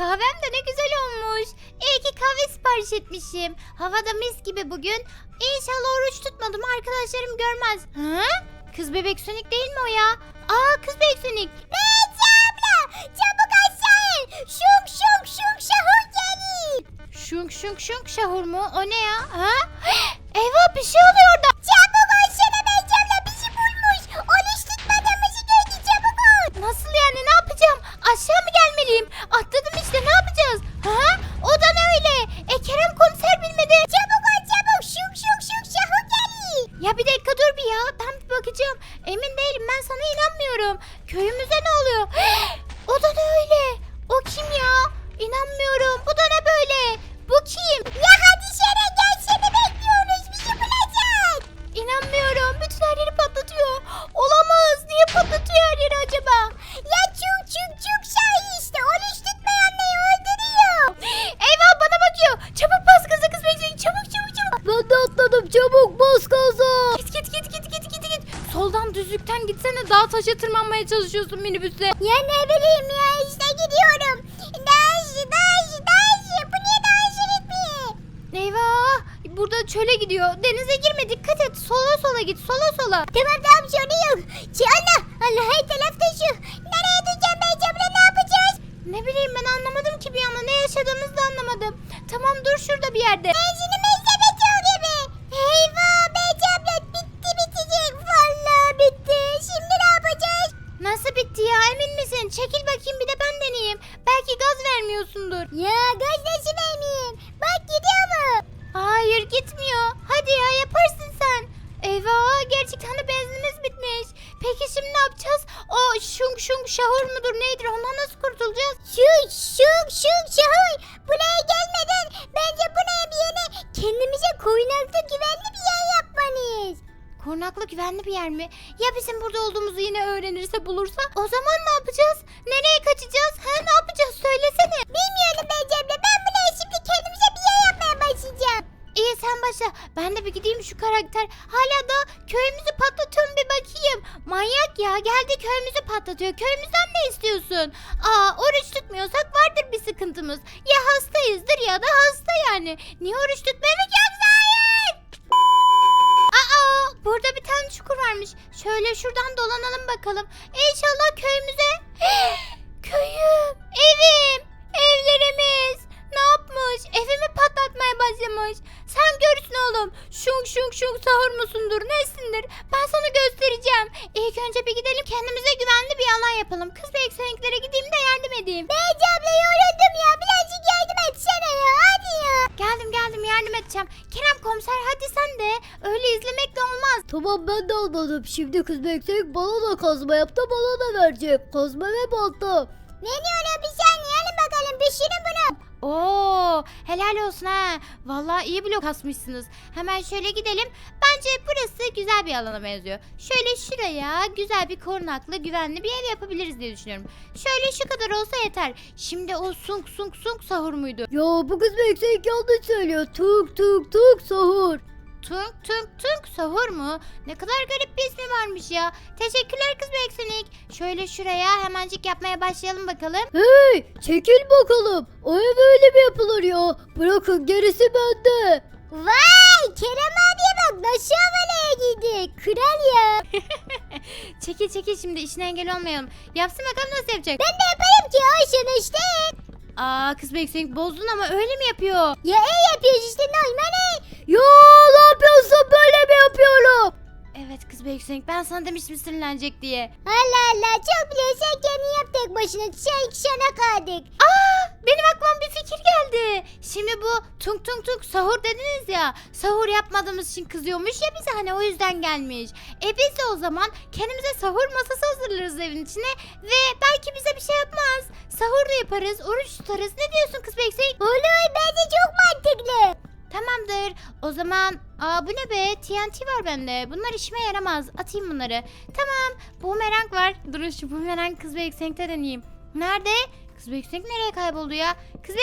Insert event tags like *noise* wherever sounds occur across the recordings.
kahvem de ne güzel olmuş. İyi ki kahve sipariş etmişim. Havada mis gibi bugün. İnşallah oruç tutmadım arkadaşlarım görmez. Hı? Kız bebek sönük değil mi o ya? Aa kız bebek sönük. Beyci abla çabuk aşağı in. Şunk şunk şunk şahur gelir. Şunk şunk şunk şahur mu? O ne ya? Ha? *gasps* Eyvah bir şey oluyor orada. Gelmeliyim? Atladım işte taşa tırmanmaya çalışıyorsun minibüste. Ya ne bileyim ya işte gidiyorum. Daş daş daş bu niye daş etmiyor? Eyvah. Burada çöle gidiyor. Denize girme dikkat et. Sola sola git. Sola sola. Tamam tamam sorun yok. Çana Allah her tarafta şu. Nereye gideceğim Beycamla ne yapacağız? Ne bileyim ben anlamadım ki bir anda. Ne yaşadığımızı da anlamadım. Tamam dur şurada bir yerde. Benzinimiz şahur mudur nedir ondan nasıl kurtulacağız? Şuk şuk şuk şahur. Buraya gelmeden bence buraya bir yere kendimize korunaklı güvenli bir yer yapmalıyız. Korunaklı güvenli bir yer mi? Ya bizim burada olduğumuzu yine öğrenirse bulursa? O zaman ne yapacağız? Nereye kaçacağız? Ha ne yapacağız söylesene. Bilmiyorum Beycemle ben buraya şimdi kendimize bir yer yapmaya başlayacağım. İyi sen başla. Ben de bir gideyim şu karakter. Hala da köyümüzü patlatıyorum bir bakayım. Manyak ya geldi köyümüzü patlatıyor. Köyümüzden ne istiyorsun? Aa oruç tutmuyorsak vardır bir sıkıntımız. Ya hastayızdır ya da hasta yani. Niye oruç Hayır. Aa burada bir tane çukur varmış. Şöyle şuradan dolanalım bakalım. İnşallah köyümüze... *gasps* Köyüm, evim, evlerimiz. Ne yapmış? Evimi patlatmaya başlamış. Sen görürsün oğlum. Şunk şunk şunk sahur musundur nesindir? Ben sana göstereceğim. İlk önce bir gidelim kendimize güvenli bir alan yapalım. Kız ve eksenliklere gideyim de yardım edeyim. Beycemle yoruldum ya birazcık yardım etsene ya hadi ya. Geldim geldim yardım edeceğim. Kerem komiser hadi sen de. Öyle izlemekle olmaz. Tamam ben de almadım. Şimdi kız bekleyin bana da kazma yaptı bana da verecek. Kazma ve balta. Ne diyor bir saniye alın bakalım pişirin bunu. Oo, helal olsun ha. Vallahi iyi blok asmışsınız. Hemen şöyle gidelim. Bence burası güzel bir alana benziyor. Şöyle şuraya güzel bir korunaklı, güvenli bir ev yapabiliriz diye düşünüyorum. Şöyle şu kadar olsa yeter. Şimdi o sunk sunk sunk sahur muydu? Ya bu kız bekleyin yanlış söylüyor. Tuk tuk tuk sahur. Tunk tunk tunk sahur mu? Ne kadar garip bir ismi varmış ya. Teşekkürler kız Beksenik. Şöyle şuraya hemencik yapmaya başlayalım bakalım. Hey çekil bakalım. O ev öyle mi yapılır ya? Bırakın gerisi bende. Vay Kerem abiye bak nasıl havalaya giydi. Kral ya. *laughs* çekil çekil şimdi işine engel olmayalım. Yapsın bakalım nasıl yapacak. Ben de yaparım ki Ayşen işte. Aa kız Beksenik bozdun ama öyle mi yapıyor? Ya iyi yapıyoruz işte normal Ya ne yapıyorsun böyle mi yapıyorum? Evet kız Beksenik ben sana demiştim sinirlenecek diye. Allah Allah çok biliyorsan kendin yap tek başına. Sen iki şana kaldık. Aa benim aklıma bir fikir geldi. Şimdi bu tung tung tung sahur dediniz ya. Sahur yapmadığımız için kızıyormuş ya bize hani o yüzden gelmiş. E biz de o zaman kendimize sahur masası hazırlarız evin içine ve belki bize bir şey yapmaz. Sahur da yaparız, oruç tutarız. Ne diyorsun kız Beksenik? Olur bence çok mantıklı. Tamamdır. O zaman aa bu ne be? TNT var bende. Bunlar işime yaramaz. Atayım bunları. Tamam. Bumerang var. Durun şu bumerang kız ve eksenikte deneyeyim. Nerede? Kız ve nereye kayboldu ya? Kız ve.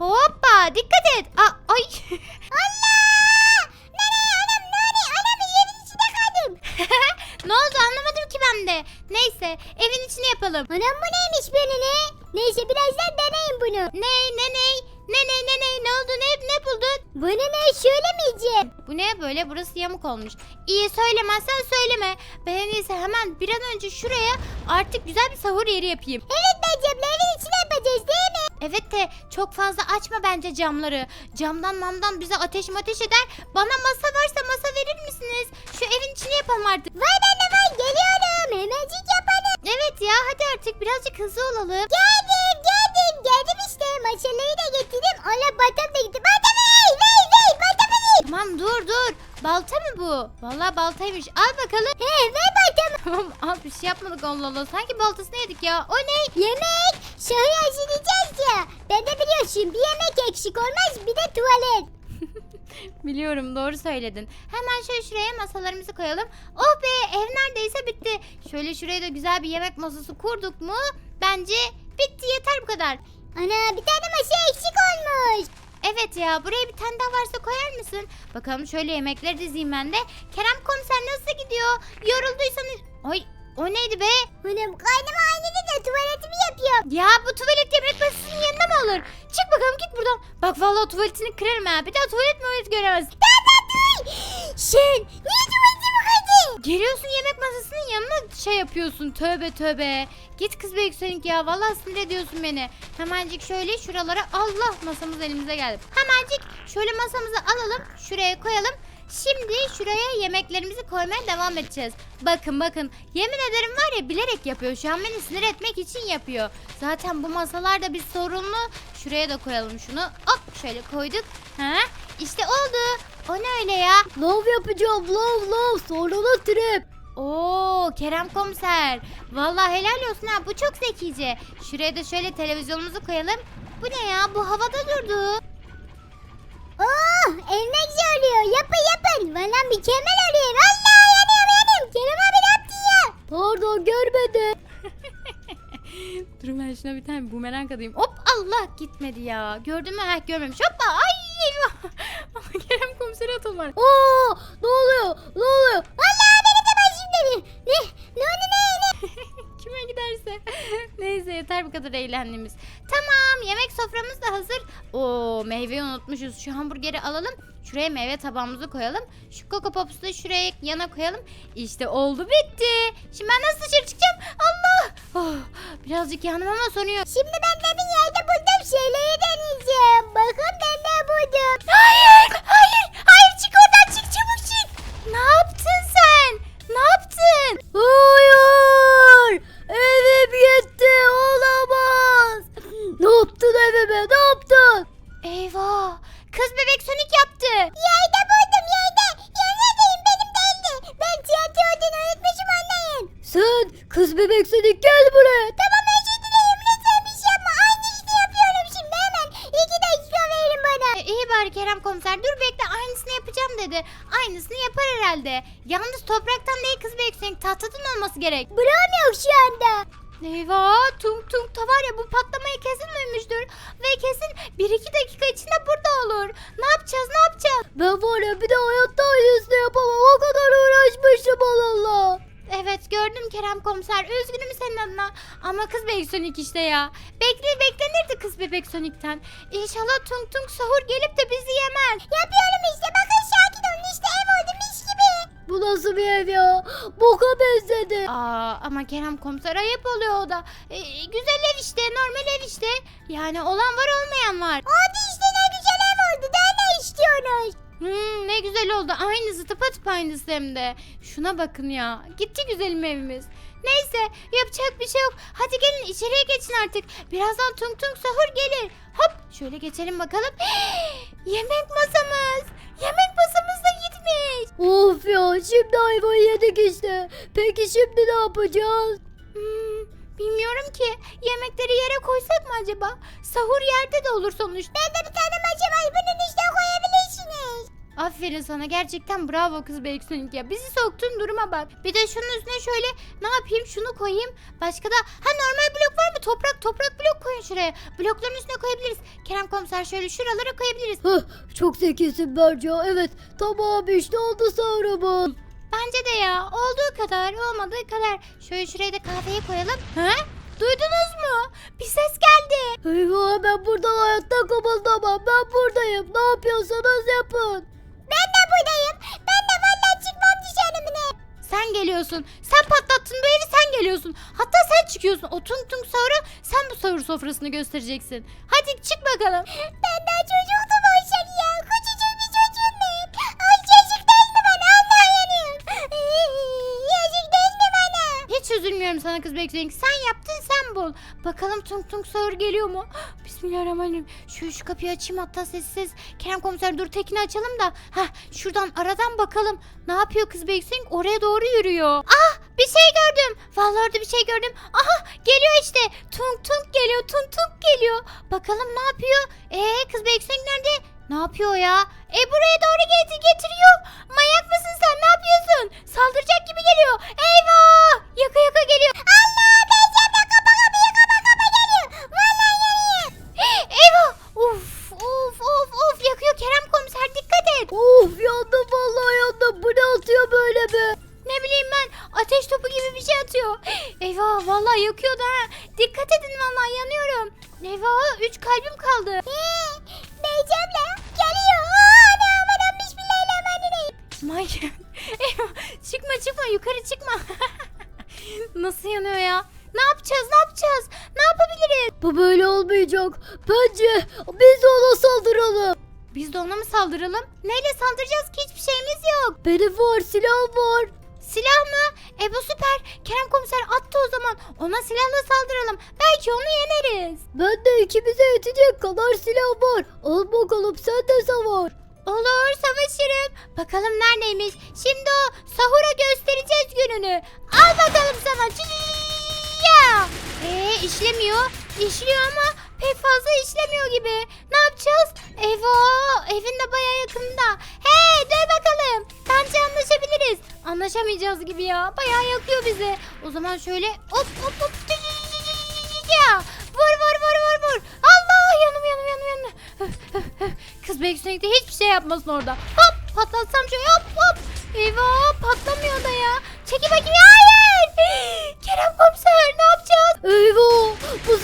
Hoppa dikkat et. Aa, ay. *laughs* Allah! Nereye anam nereye? Anam yerin içinde kaldım. *laughs* ne oldu anlamadım ki ben de. Neyse evin içini yapalım. Anam bu neymiş böyle ne? Neyse birazdan deneyim bunu. Ne ne ne? Ne ne ne ne? Ne oldu? Ne ne buldun? Bunu ne söylemeyeceğim. Bu ne böyle? Burası yamuk olmuş. İyi söylemezsen söyleme. Ben en iyisi hemen bir an önce şuraya artık güzel bir sahur yeri yapayım. Evet abla evin içine yapacağız değil mi? Evet de çok fazla açma bence camları. Camdan mamdan bize ateş ateş eder. Bana masa varsa masa verir misiniz? Şu evin içine yapalım artık. Var anne var geliyorum. Hemencik yapalım. Evet ya hadi artık birazcık hızlı olalım. Geldim Maşalayı da getirdim. Allah batam da gitti. Batam ey vey vey batam ey. Tamam dur dur. Balta mı bu? Vallahi baltaymış. Al bakalım. He ve batam. Tamam al bir şey yapmadık Allah Allah. Sanki baltasını yedik ya. O ne? Yemek. Şahı hazırlayacağız ya. Ben de biliyorsun bir yemek eksik olmaz bir de tuvalet. *laughs* Biliyorum doğru söyledin. Hemen şöyle şuraya masalarımızı koyalım. Oh be ev neredeyse bitti. Şöyle şuraya da güzel bir yemek masası kurduk mu? Bence bitti yeter bu kadar. Ana bir tane masa eksik olmuş. Evet ya buraya bir tane daha varsa koyar mısın? Bakalım şöyle yemekleri dizeyim ben de. Kerem komiser nasıl gidiyor? Yorulduysanız... Ay o neydi be? Hanım karnım aynı de tuvaletimi yapıyorum. Ya bu tuvalet yemek masasının yanına mı alır? Çık bakalım git buradan. Bak vallahi tuvaletini kırarım ha. Bir daha tuvalet tuvalet göremez. Sen kırdın? Geliyorsun yemek masasının yanına şey yapıyorsun. Tövbe tövbe. Git kız be yükselik ya. Vallahi sinir ediyorsun beni. Hemencik şöyle şuralara Allah masamız elimize geldi. Hemencik şöyle masamızı alalım. Şuraya koyalım. Şimdi şuraya yemeklerimizi koymaya devam edeceğiz. Bakın bakın yemin ederim var ya bilerek yapıyor. Şu an beni sinir etmek için yapıyor. Zaten bu masalarda bir sorunlu. Şuraya da koyalım şunu. Hop şöyle koyduk. Ha? İşte oldu. O ne öyle ya? Lav yapacağım lav sonra da trip. Oo Kerem komiser. Vallahi helal olsun ha bu çok zekice. Şuraya da şöyle televizyonumuzu koyalım. Bu ne ya bu havada durdu. Oh ev ne güzel oluyor. Yapın yapın. Bana mükemmel oluyor. Vallahi yanıyorum yanıyorum. Kerem abi ne yaptın ya? Pardon görmedim. *laughs* Dur ben şuna bir tane bumerang atayım. Hop Allah gitmedi ya. Gördün mü? Heh görmemiş. Hoppa ay *laughs* eyvah. Kerem komisere atılma. Aa ne oluyor ne oluyor? Vallahi benim de başım dönüyor. Ne? Ne oldu ne? ne? *laughs* Kime giderse. Neyse yeter bu kadar eğlendiğimiz. Tamam yemek soframız da hazır. Oo meyveyi unutmuşuz. Şu hamburgeri alalım. Şuraya meyve tabağımızı koyalım. Şu Coco Pops'u da şuraya yana koyalım. İşte oldu bitti. Şimdi ben nasıl dışarı çıkacağım? Allah. Oh, birazcık yandım ama sonuyor. Şimdi ben demin yerde buldum şeyleri deneyeceğim. Bakın ben ne buldum. Hayır, hayır dur bekle aynısını yapacağım dedi. Aynısını yapar herhalde. Yalnız topraktan değil kız bebek Sonic tahtadan olması gerek. Buram yok şu anda. Eyvah tung tung ta var ya bu patlamayı kesin duymuştur. Ve kesin 1-2 dakika içinde burada olur. Ne yapacağız ne yapacağız? Ben var ya bir de hayatta aynısını yapamam o kadar uğraşmışım Allah. Evet gördüm Kerem komiser. Üzgünüm senin adına. Ama kız bebek Sonic işte ya. Bekle beklenirdi kız bebek Sonic'ten. İnşallah Tung Tung sahur gelip de bizi yemez. Aa ama Kerem komiser ayıp oluyor o da. Ee, güzel ev işte normal ev işte. Yani olan var olmayan var. Hadi işte ne güzel ev oldu daha ne istiyorsunuz? Hmm, ne güzel oldu. Aynısı tıpatıp aynısı hem de. Şuna bakın ya. Gitti güzelim evimiz. Neyse yapacak bir şey yok. Hadi gelin içeriye geçin artık. Birazdan tung tung sahur gelir. Hop şöyle geçelim bakalım. *gasps* Yemek masamız. Yemek masamız da gitmiş. Of şimdi ayvayı yedik işte. Peki şimdi ne yapacağız? Hmm, bilmiyorum ki. Yemekleri yere koysak mı acaba? Sahur yerde de olur sonuçta. Ben de bir tane maça var bunun üstüne koyabilirsiniz. Aferin sana gerçekten bravo kız Beksonik ya. Bizi soktun duruma bak. Bir de şunun üstüne şöyle ne yapayım şunu koyayım. Başka da ha normal blok var mı? Toprak toprak blok koyun şuraya. Blokların üstüne koyabiliriz. Kerem komiser şöyle şuralara koyabiliriz. Hah, çok zekisin Berca. Evet tamam işte oldu sahurumuz. Bence de ya olduğu kadar olmadığı kadar. Şöyle şuraya da kahveyi koyalım. Ha? Duydunuz mu? Bir ses geldi. Eyvah ben buradan hayatta kımıldamam. Ben buradayım. Ne yapıyorsanız yapın. Ben de buradayım. Ben de vallahi çıkmam dışarı bile. Sen geliyorsun. Sen patlattın bu evi sen geliyorsun. Hatta sen çıkıyorsun. O tung tung sahura sen bu sahur sofrasını göstereceksin. Hadi çık bakalım. Ben daha çocuktum Ayşe ya. Küçücük bir çocuğum ben. Ay yazık değil mi bana Allah'ım? yazık değil mi bana? Hiç üzülmüyorum sana kız bekleyin. Sen yaptın sen bul. Bakalım tung tung sahur geliyor mu? Bismillahirrahmanirrahim. Şu, şu kapıyı açayım hatta sessiz. Kerem komiser dur tekini açalım da. Heh şuradan aradan bakalım. Ne yapıyor kız bekleyin? Oraya doğru yürüyor. Ah bir şey gördüm. Vallahi orada bir şey gördüm. Aha geliyor işte. Tung tung geliyor. Tung tung geliyor. Bakalım ne yapıyor? Ee kız bekleyin nerede? Ne yapıyor ya? E buraya doğru getir getiriyor. Manyak mısın sen? Ne yapıyorsun? Saldıracak gibi geliyor. Eyvah! Yaka yaka geliyor. Allah! Bir atıyor. Eyvah vallahi yakıyordu ha. Dikkat edin vallahi yanıyorum. Eyvah 3 kalbim kaldı. Beycemle geliyor. Anam anam bismillahirrahmanirrahim. Manyak. Eyvah çıkma çıkma yukarı çıkma. *laughs* Nasıl yanıyor ya? Ne yapacağız ne yapacağız? Ne yapabiliriz? Bu böyle olmayacak. Bence biz de ona saldıralım. Biz de ona mı saldıralım? Neyle saldıracağız ki hiçbir şeyimiz yok. Benim var silahım var. Silah mı? E bu süper. Kerem komiser attı o zaman. Ona silahla saldıralım. Belki onu yeneriz. Ben de ikimize yetecek kadar silah var. Al bakalım sen de savar. Olur savaşırım. Bakalım neredeymiş. Şimdi o sahura göstereceğiz gününü. Al bakalım sana. Ya. Ee işlemiyor. İşliyor ama pek fazla işlemiyor gibi. Ne yapacağız? Eyvah evin de baya yakında. Hey dur bakalım. Bence anlaşabiliriz. Anlaşamayacağız gibi ya. Baya yakıyor bizi. O zaman şöyle hop hop hop. Ya. Vur vur vur vur vur. Allah yanım yanım yanım yanım. Kız Beksinek'te hiçbir şey yapmasın orada. Hop patlatsam şöyle hop hop. Eyvah patlamıyor da ya. Çeki bakayım hayır.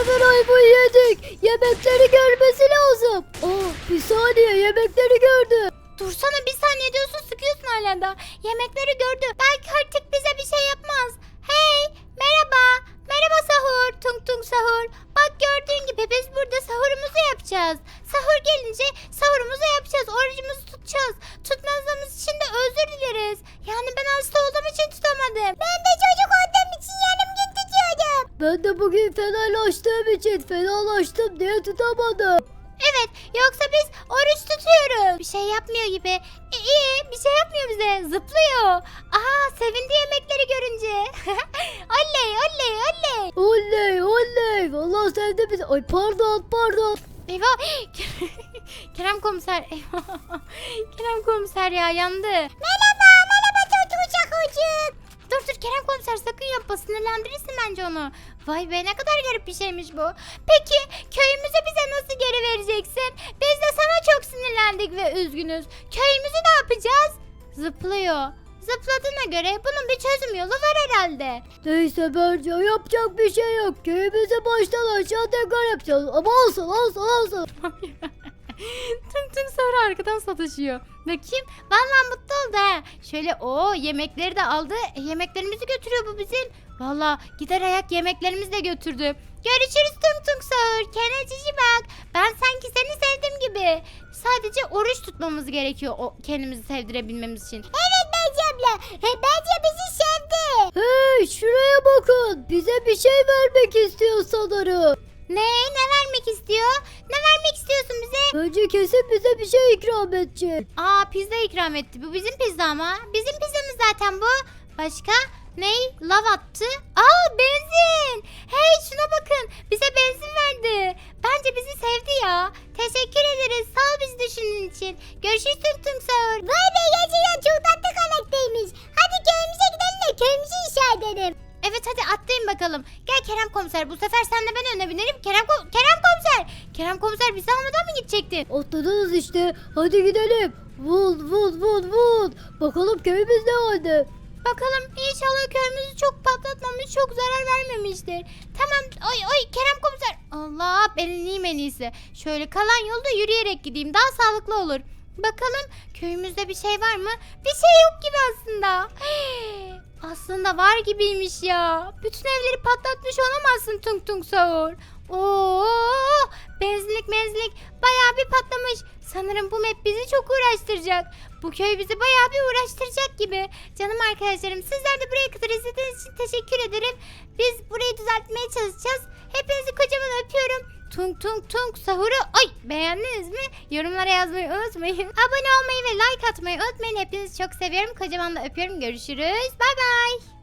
Sefer ayvayı yedik. Yemekleri görmesi lazım. Oh bir saniye yemekleri gördü. Dursana bir saniye diyorsun sıkıyorsun hala da. Yemekleri gördü. Belki artık bize bir şey yapmaz. Hey merhaba. Merhaba sahur. Tung tung sahur. Bak gördüğün gibi biz burada sahurumuzu yapacağız. Sahur gelince sahurumuzu yapacağız. Orucumuzu tutacağız. Tutmadığımız için de özür dileriz. Yani ben hasta olduğum için tutamadım. Ben de çocuk olduğum Ben de bugün fenalaştığım için fenalaştım diye tutamadım. Evet yoksa biz oruç tutuyoruz. Bir şey yapmıyor gibi. E, iyi bir şey yapmıyor bize. Zıplıyor. Aha sevindi yemekleri görünce. *laughs* oley oley oley. Oley oley. Vallahi sevdi bizi. Ay pardon pardon. Eyvah. *laughs* Kerem komiser. Eyvah. *laughs* Kerem komiser ya yandı. Merhaba merhaba çocuk çocuk. Dur dur Kerem komiser sakın yapma sinirlendirirsin bence onu. Vay be ne kadar garip bir şeymiş bu. Peki köyümüzü bize nasıl geri vereceksin? Biz de sana çok sinirlendik ve üzgünüz. Köyümüzü ne yapacağız? Zıplıyor. Zıpladığına göre bunun bir çözüm yolu var herhalde. Neyse bence yapacak bir şey yok. Köyümüzü baştan aşağı tekrar yapacağız. Ama olsun olsun olsun. Tüm tüm sonra arkadan sataşıyor. Bakayım. Vallahi mutlu oldu ha. Şöyle o yemekleri de aldı. E, yemeklerimizi götürüyor bu bizim. Vallahi gider ayak yemeklerimizi de götürdü. Görüşürüz Tung Tung Sağır. Kendine cici bak. Ben sanki seni sevdim gibi. Sadece oruç tutmamız gerekiyor o kendimizi sevdirebilmemiz için. Evet Beycemle. Bence bizi sevdi. Hey şuraya bakın. Bize bir şey vermek istiyor sanırım. Ne? Ne vermek istiyor? Ne vermek istiyorsun bize? Bence kesin bize bir şey ikram edecek. Aa pizza ikram etti. Bu bizim pizza ama. Bizim pizzamız zaten bu. Başka? Ney? Lav attı. Aa benzin. Hey şuna bakın. Bize benzin verdi. Bence bizi sevdi ya. Teşekkür ederiz. Sağ ol bizi düşündüğün için. Görüşürüz Tung Tung Sağır. Vay be gerçekten çok tatlı karaktermiş. Hadi köyümüze gidelim de köyümüzü inşa edelim. Evet hadi atlayın bakalım. Gel Kerem komiser. Bu sefer sen de ben öne binerim. Kerem, ko- Kerem komiser. Kerem komiser bizi almadan mı gidecektin? Atladınız işte. Hadi gidelim. Vul vul vul vul. Bakalım köyümüz ne halde. Bakalım inşallah köyümüzü çok patlatmamış, çok zarar vermemiştir. Tamam. Ay ay Kerem komiser. Allah ben ineyim en iyisi. Şöyle kalan yolda yürüyerek gideyim. Daha sağlıklı olur. Bakalım köyümüzde bir şey var mı? Bir şey yok gibi aslında. *gasps* Aslında var gibiymiş ya. Bütün evleri patlatmış olamazsın Tung Tung Sahur. Oo, benzinlik menzinlik bayağı bir patlamış. Sanırım bu map bizi çok uğraştıracak. Bu köy bizi bayağı bir uğraştıracak gibi. Canım arkadaşlarım sizler de buraya kadar izlediğiniz için teşekkür ederim. Biz burayı düzeltmeye çalışacağız. Hepinizi kocaman öpüyorum. Tung tung tung sahuru. Ay beğendiniz mi? Yorumlara yazmayı unutmayın. Abone olmayı ve like atmayı unutmayın. Hepinizi çok seviyorum. Kocaman da öpüyorum. Görüşürüz. Bay bay.